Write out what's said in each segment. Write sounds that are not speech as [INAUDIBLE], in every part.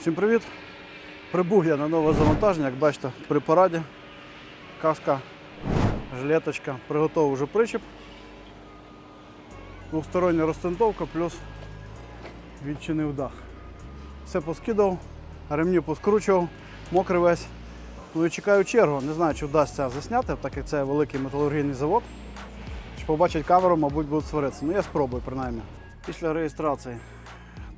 Всім привіт! Прибув я на нове завантаження, як бачите, при параді. Каска, жилеточка, приготував вже причіп. Двостороння розтинтовка плюс відчинив дах. Все поскидав, ремні поскручував, мокрий весь. Ну і чекаю чергу. Не знаю, чи вдасться засняти, так як це великий металургійний завод. Чи побачать камеру, мабуть, будуть сваритися. Ну я спробую принаймні. Після реєстрації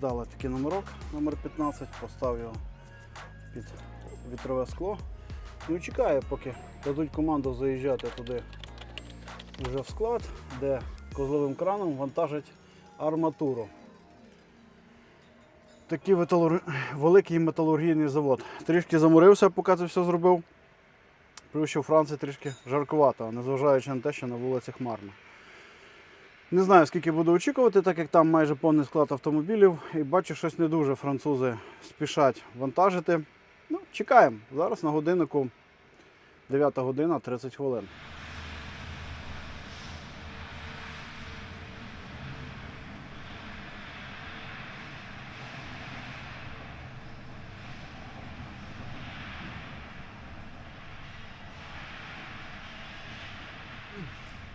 дали такий номерок, номер 15, поставив його під вітрове скло. Ну і чекаю, поки дадуть команду заїжджати туди вже в склад, де козловим краном вантажать арматуру. Такий металур... великий металургійний завод. Трішки заморився, поки це все зробив. Плюс що у Франції трішки жаркувато, незважаючи на те, що на вулиці хмарно. Не знаю, скільки буду очікувати, так як там майже повний склад автомобілів. І бачу, щось не дуже французи спішать вантажити. Ну, чекаємо. Зараз на годиннику 9 година 30 хвилин.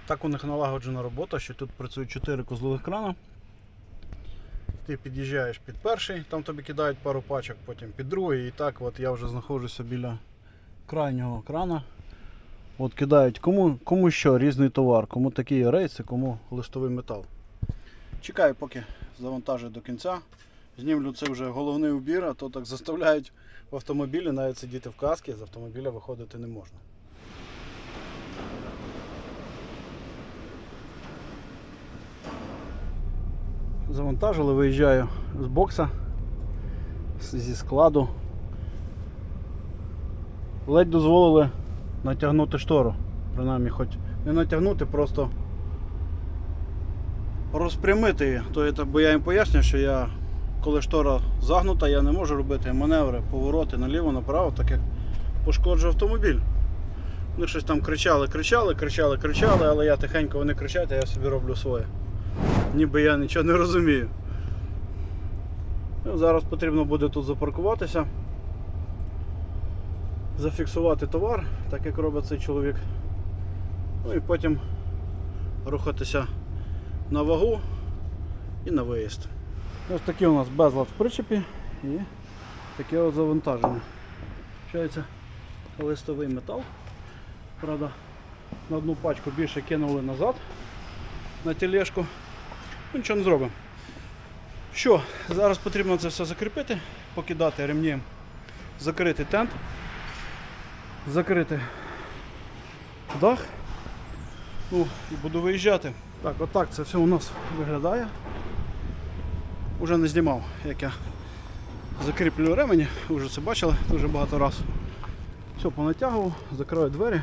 Так у них налагоджена робота, що тут працюють 4 козлових крана. Ти під'їжджаєш під перший, там тобі кидають пару пачок, потім під другий. І так от я вже знаходжуся біля крайнього крана. От кидають кому, кому що, різний товар, кому такі рейси, кому листовий метал. Чекаю, поки завантажу до кінця. Знімлю це вже головний убір, а то так заставляють в автомобілі навіть сидіти в каскі, з автомобіля виходити не можна. Завантажили, виїжджаю з бокса зі складу. Ледь дозволили натягнути штору. Принаймні, хоч не натягнути, просто розпрямити її. То це, бо я їм пояснюю, що я, коли штора загнута, я не можу робити маневри, повороти наліво, направо, так як пошкоджу автомобіль. Вони щось там кричали, кричали, кричали, кричали, але я тихенько вони кричать, а я собі роблю своє ніби я нічого не розумію. Ну, зараз потрібно буде тут запаркуватися, зафіксувати товар, так як робить цей чоловік. Ну і потім рухатися на вагу і на виїзд. Ось такий у нас безлад в причепі і таке от завантаження. Вчається листовий метал. Правда, на одну пачку більше кинули назад на тележку. Ну, нічого не зробимо. Що, зараз потрібно це все закріпити, покидати ремні, закрити тент, закрити дах. Ну, і буду виїжджати. Так, отак це все у нас виглядає. Уже не знімав, як я закріплюю ремені, вже це бачили дуже багато разів. Все, понатягував, закриваю двері.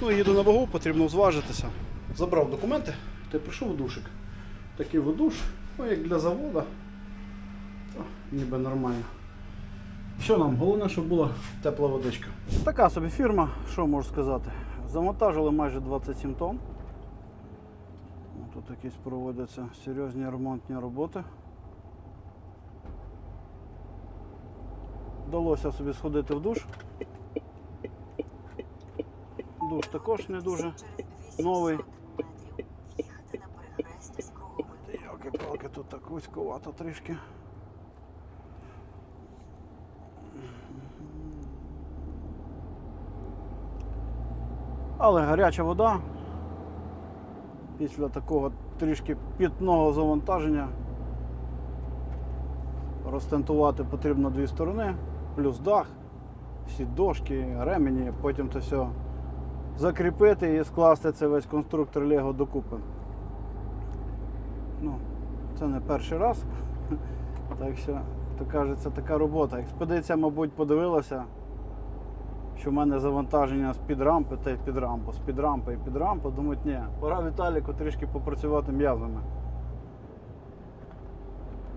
Ну їду на вагу, потрібно зважитися. Забрав документи та й прийшов у душик. Такий водуш, ну як для заводу, то ніби нормально. Що нам? Головне, щоб була тепла водичка. Така собі фірма, що можу сказати. Завантажили майже 27 тонн. Тут якісь проводяться серйозні ремонтні роботи. Вдалося собі сходити в душ. Душ також не дуже новий. Їхати на перехресті з круговим. Ялки-палки, тут так вузьковато трішки. Але гаряча вода після такого трішки пітного завантаження розтентувати потрібно дві сторони, плюс дах, всі дошки, ремені, потім це все закріпити і скласти це весь конструктор Лего докупи. Ну, це не перший раз. Так що, то кажеться, така робота. Експедиція, мабуть, подивилася, що в мене завантаження з під рампи та й під рампу, з під рампи і під рампу. Думають, ні, пора Віталіку трішки попрацювати м'язами.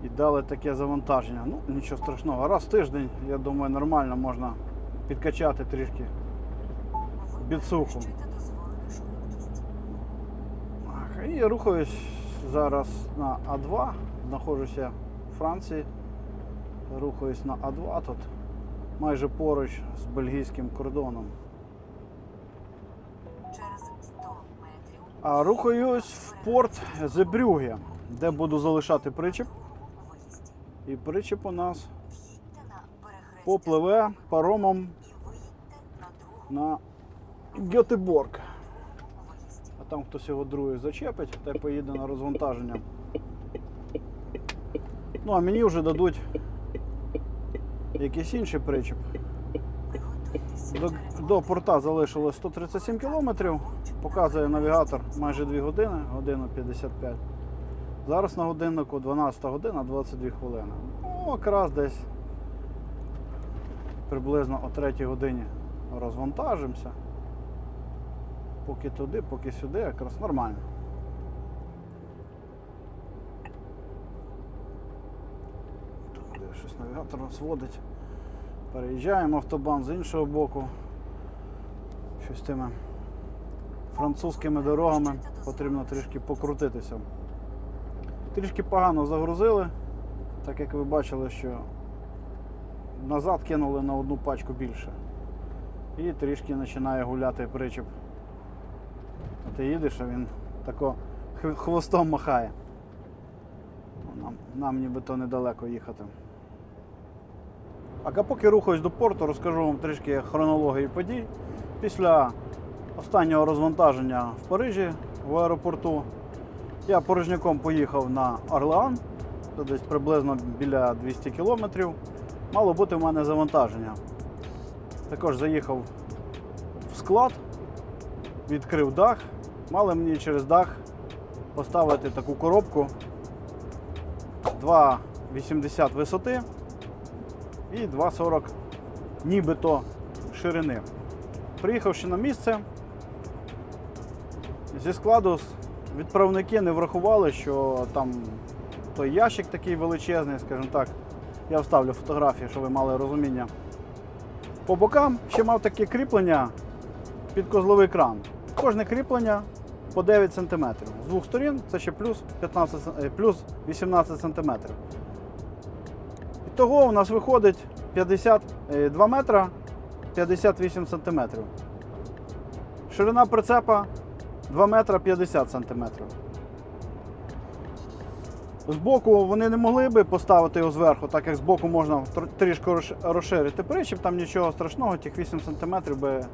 І дали таке завантаження. Ну, нічого страшного. Раз в тиждень, я думаю, нормально можна підкачати трішки. Ах, І рухаюсь зараз на А2, знаходжуся в Франції. Рухаюсь на А2 тут, майже поруч з бельгійським кордоном. Через 100 метрів А рухаюсь в порт Зебрюге, де буду залишати причіп. І причіп у нас попливе паромом на другому на Гьотеборг. виїзді. А там хтось його другий зачепить та й поїде на розвантаження. Ну а мені вже дадуть якийсь інший причіп. До, до порта залишилось 137 кілометрів. Показує навігатор майже 2 години, година 55. Зараз на годиннику 12 година 22 хвилини. Ну, якраз десь приблизно о 3 годині розвантажимося. Поки туди, поки сюди, якраз нормально. Де щось навігатор нас водить. Переїжджаємо автобан з іншого боку. Щось тими французькими дорогами потрібно трішки покрутитися. Трішки погано загрузили, так як ви бачили, що назад кинули на одну пачку більше. І трішки починає гуляти причіп. Ти їдеш, а він тако хвостом махає. Ну, Нам, нам нібито недалеко їхати. А поки рухаюсь до порту, розкажу вам трішки хронології подій. Після останнього розвантаження в Парижі в аеропорту я порожняком поїхав на Орлеан, це десь приблизно біля 200 кілометрів. Мало бути в мене завантаження. Також заїхав в склад, відкрив дах. Мали мені через дах поставити таку коробку 2,80 висоти і 2,40 нібито ширини. Приїхавши на місце, зі складу відправники не врахували, що там той ящик такий величезний, скажімо так. Я вставлю фотографії, щоб ви мали розуміння. По бокам ще мав таке кріплення під козловий кран. Кожне кріплення по 9 см. З двох сторін це ще плюс, 15, е, плюс 18 см. Того у нас виходить 52 метра 58 см. Ширина прицепа 2 метра 50 см. Збоку вони не могли би поставити його зверху, так як збоку можна трішки розш- розширити причіп, там нічого страшного, тих 8 см би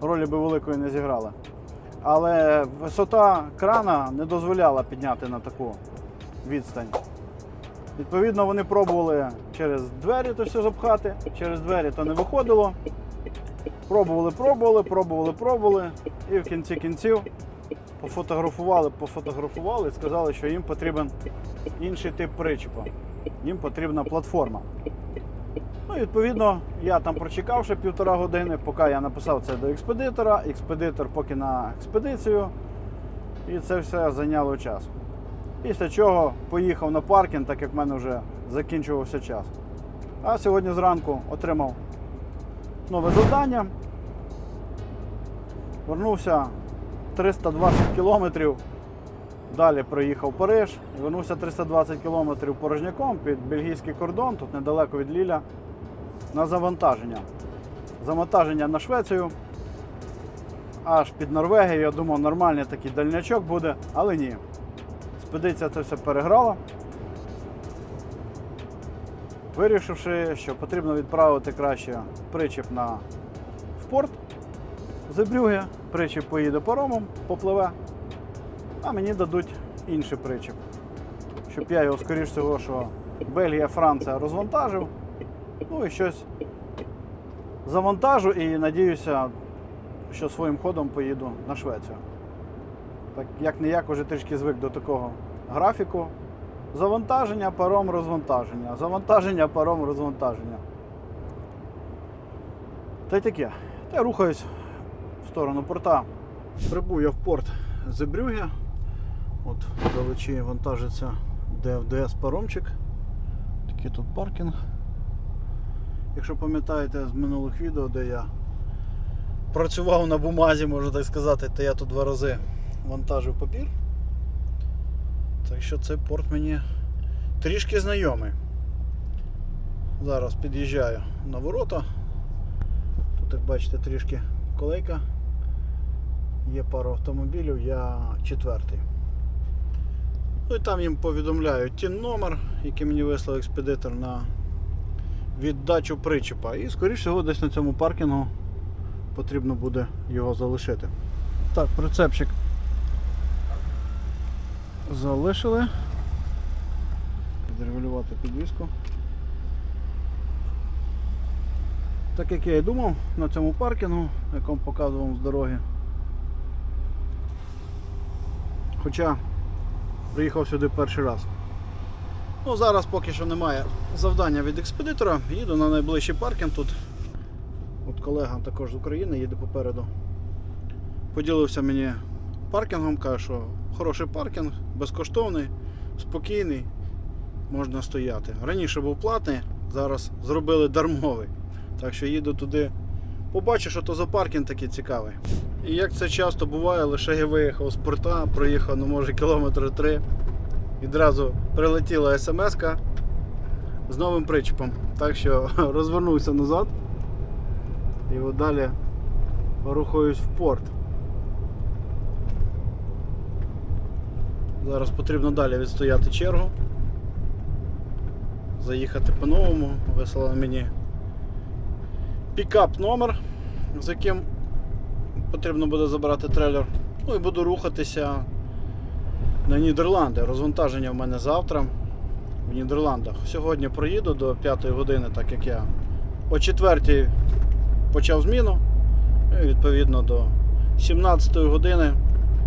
ролі би великої не зіграли. Але висота крана не дозволяла підняти на таку відстань. Відповідно, вони пробували через двері то все запхати, через двері то не виходило. Пробували, пробували, пробували, пробували. І в кінці кінців пофотографували, пофотографували і сказали, що їм потрібен інший тип причепа. Їм потрібна платформа. Ну, відповідно, я там прочекав ще півтора години, поки я написав це до експедитора. Експедитор поки на експедицію. І це все зайняло час. Після чого поїхав на паркінг, так як в мене вже закінчувався час. А сьогодні зранку отримав нове завдання. Вернувся 320 кілометрів. Далі проїхав Париж, вернувся 320 кілометрів порожняком під бельгійський кордон, тут недалеко від Ліля, на завантаження. Завантаження на Швецію, аж під Норвегію. Я думав, нормальний такий дальнячок буде, але ні. Експедиція це все переграла. Вирішивши, що потрібно відправити краще причіп на в порт Зебрюге, причіп поїде паромом, попливе, а мені дадуть інший причіп. Щоб я його, скоріш всього, що Бельгія, Франція розвантажив. Ну і щось завантажу і надіюся, що своїм ходом поїду на Швецію. Так як не як вже трішки звик до такого графіку. Завантаження, паром, розвантаження. Завантаження, паром, розвантаження. Та й таке. Та й рухаюсь в сторону порта. Прибув я в порт Зебрюге. От вдалечі вантажиться ДФДС паромчик. Такий тут паркінг. Якщо пам'ятаєте з минулих відео, де я працював на бумазі, можна так сказати, то я тут два рази вантажив папір. Так що цей порт мені трішки знайомий. Зараз під'їжджаю на ворота. Тут, як бачите, трішки колейка. Є пару автомобілів, я четвертий. Ну і там їм повідомляю тін номер, який мені вислав експедитор на віддачу причепа. І скоріше всього десь на цьому паркінгу потрібно буде його залишити. Так, прицепчик залишили. Підрегулювати підвіску. Так як я і думав, на цьому паркінгу, якому показував з дороги. Хоча приїхав сюди перший раз. Ну, зараз поки що немає завдання від експедитора, їду на найближчий паркінг тут. От колега також з України їде попереду. Поділився мені паркінгом, каже, що хороший паркінг, безкоштовний, спокійний, можна стояти. Раніше був платний, зараз зробили дармовий. Так що їду туди, побачу, що то за паркінг такий цікавий. І як це часто буває, лише я виїхав з порта, проїхав, ну може кілометри три. Відразу прилетіла смс з новим причепом. Так що [LAUGHS] розвернувся назад і от далі рухаюсь в порт. Зараз потрібно далі відстояти чергу. Заїхати по-новому, вислали мені пікап номер, з яким потрібно буде забрати трейлер. Ну і буду рухатися на Нідерланди. Розвантаження в мене завтра в Нідерландах. Сьогодні проїду до 5 години, так як я о 4 почав зміну. І відповідно до 17 години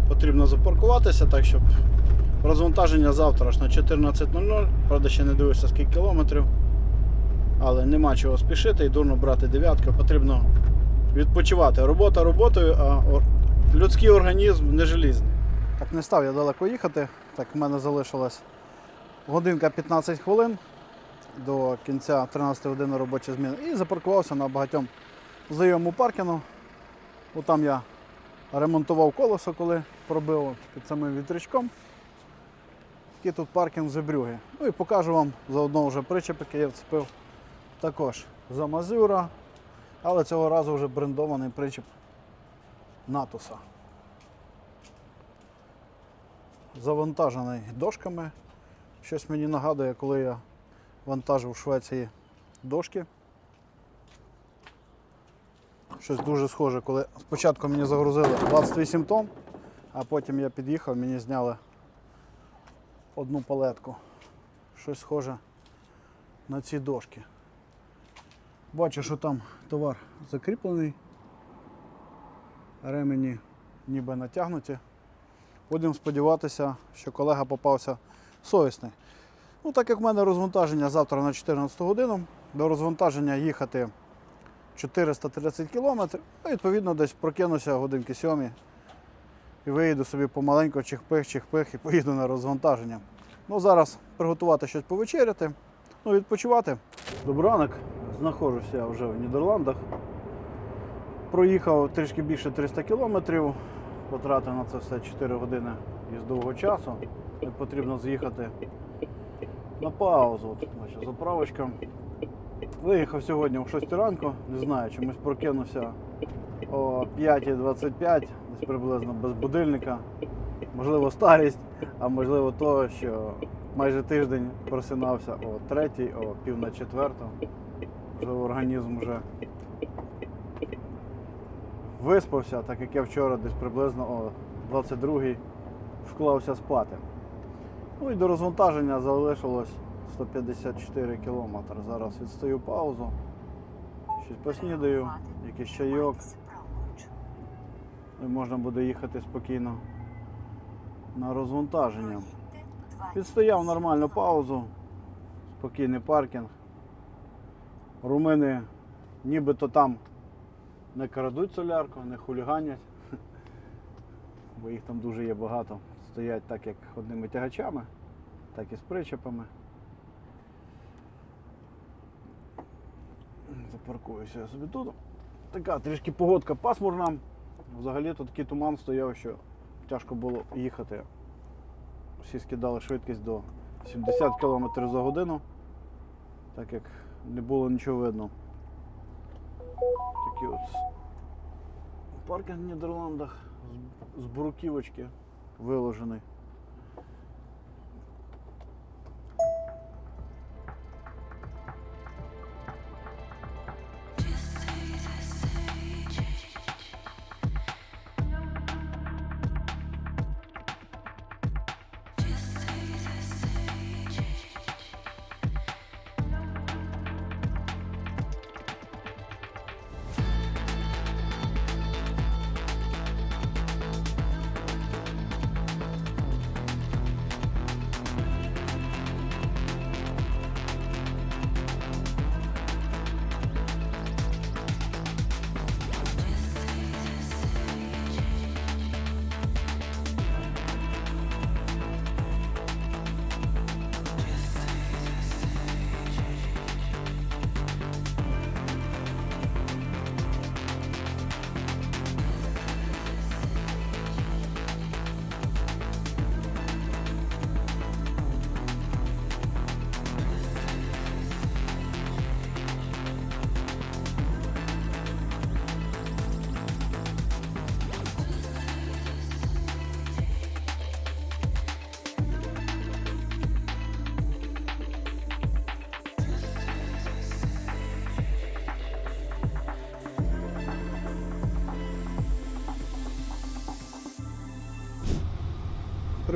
потрібно запаркуватися, так щоб розвантаження завтра аж на 14.00. Правда, ще не дивився скільки кілометрів. Але нема чого спішити і дурно брати дев'ятку. Потрібно відпочивати. Робота роботою, а людський організм не желізний. Так не став я далеко їхати. Так, в мене залишилась годинка 15 хвилин до кінця 13 години робочої зміни. І запаркувався на багатьом знайомому паркінгу. От там я ремонтував колесо, коли пробив під самим вітрячком. Такий тут паркінг Зебрюги. Ну і покажу вам заодно вже причеп, який я вцепив також за Мазюра, але цього разу вже брендований причеп Натуса. Завантажений дошками. Щось мені нагадує, коли я вантажив в Швеції дошки. Щось дуже схоже, коли спочатку мені загрузили 28 тонн, а потім я під'їхав, мені зняли одну палетку. Щось схоже на ці дошки. Бачу, що там товар закріплений, ремені ніби натягнуті. Будемо сподіватися, що колега попався совісний. Ну, так як в мене розвантаження завтра на 14 годину, до розвантаження їхати 430 кілометрів, а відповідно десь прокинуся годинки 7 і виїду собі помаленьку, чих-пих, чих-пих і поїду на розвантаження. Ну, зараз приготувати щось повечеряти, ну, відпочивати. Добрий ранок, знаходжуся я вже в Нідерландах. Проїхав трішки більше 300 кілометрів, потратив на це все 4 години їздового часу. І потрібно з'їхати на паузу. От, бачу, заправочка. Виїхав сьогодні о 6 ранку, не знаю, чомусь прокинувся о 5.25, десь приблизно без будильника. Можливо, старість, а можливо то, що майже тиждень просинався о 3, о пів на четверту. Вже організм вже виспався, так як я вчора десь приблизно о 22-й вклався спати. Ну і до розвантаження залишилось 154 кілометри. Зараз відстаю паузу, щось поснідаю, якийсь чайок, і можна буде їхати спокійно на розвантаження. Проїдьте 20 Відстояв нормальну паузу, спокійний паркінг. Румини нібито там не крадуть солярку, не хуліганять, бо їх там дуже є багато. Стоять так як одними тягачами, так і з причепами. Запаркуюся я собі тут. Така трішки погодка пасмурна. Взагалі тут такий туман стояв, що тяжко було їхати всі скидали швидкість до 70 км за годину, так як не було нічого видно. Такі от паркінг в Нідерландах з, бруківочки виложений.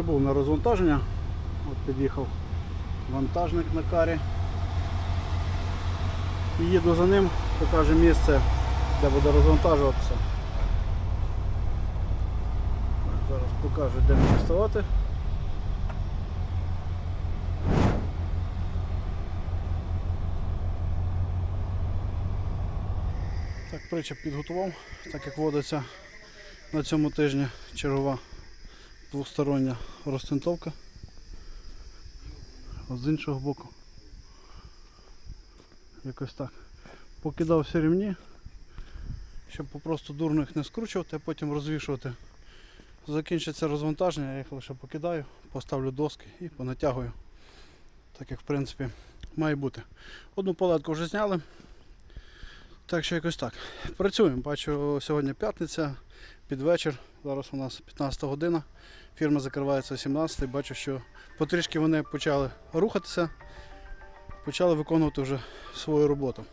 Прибув на розвантаження. От під'їхав вантажник на карі. І їду за ним, покаже місце, де буде розвантажуватися. Зараз покажу, де мені вставати. Так, причеп підготував, так як водиться на цьому тижні чергова двостороння розтинтовка. А з іншого боку. Якось так. Покидав всі рівні, щоб попросту дурно їх не скручувати, а потім розвішувати. Закінчиться розвантаження, я їх лише покидаю, поставлю доски і понатягую. Так як в принципі має бути. Одну палетку вже зняли. Так що якось так. Працюємо. Бачу, сьогодні п'ятниця, під вечір. Зараз у нас 15 година. Фірма закривається о 17 Бачу, що потрішки вони почали рухатися, почали виконувати вже свою роботу.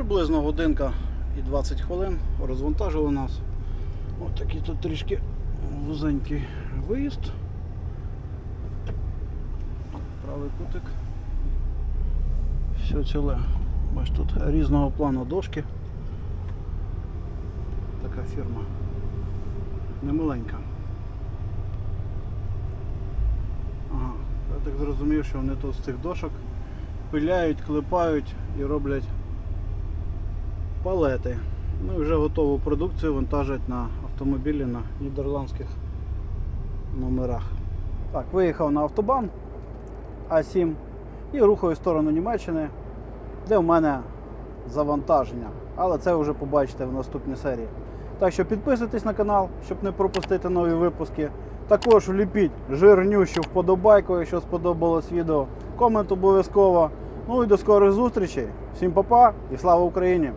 Приблизно годинка і 20 хвилин розвантажили нас. Ось такий тут трішки вузенький виїзд. Правий кутик. Все ціле. Бач, тут різного плану дошки. Така фірма. Немаленька. Ага, я так зрозумів, що вони тут з цих дошок пиляють, клепають і роблять палети. Ну і вже готову продукцію вантажать на автомобілі на нідерландських номерах. Так, виїхав на автобан А7 і рухаю в сторону Німеччини, де в мене завантаження. Але це вже побачите в наступній серії. Так що підписуйтесь на канал, щоб не пропустити нові випуски. Також вліпіть жирнющу вподобайку, якщо сподобалось відео. Комент обов'язково. Ну і до скорих зустрічей. Всім па-па і слава Україні!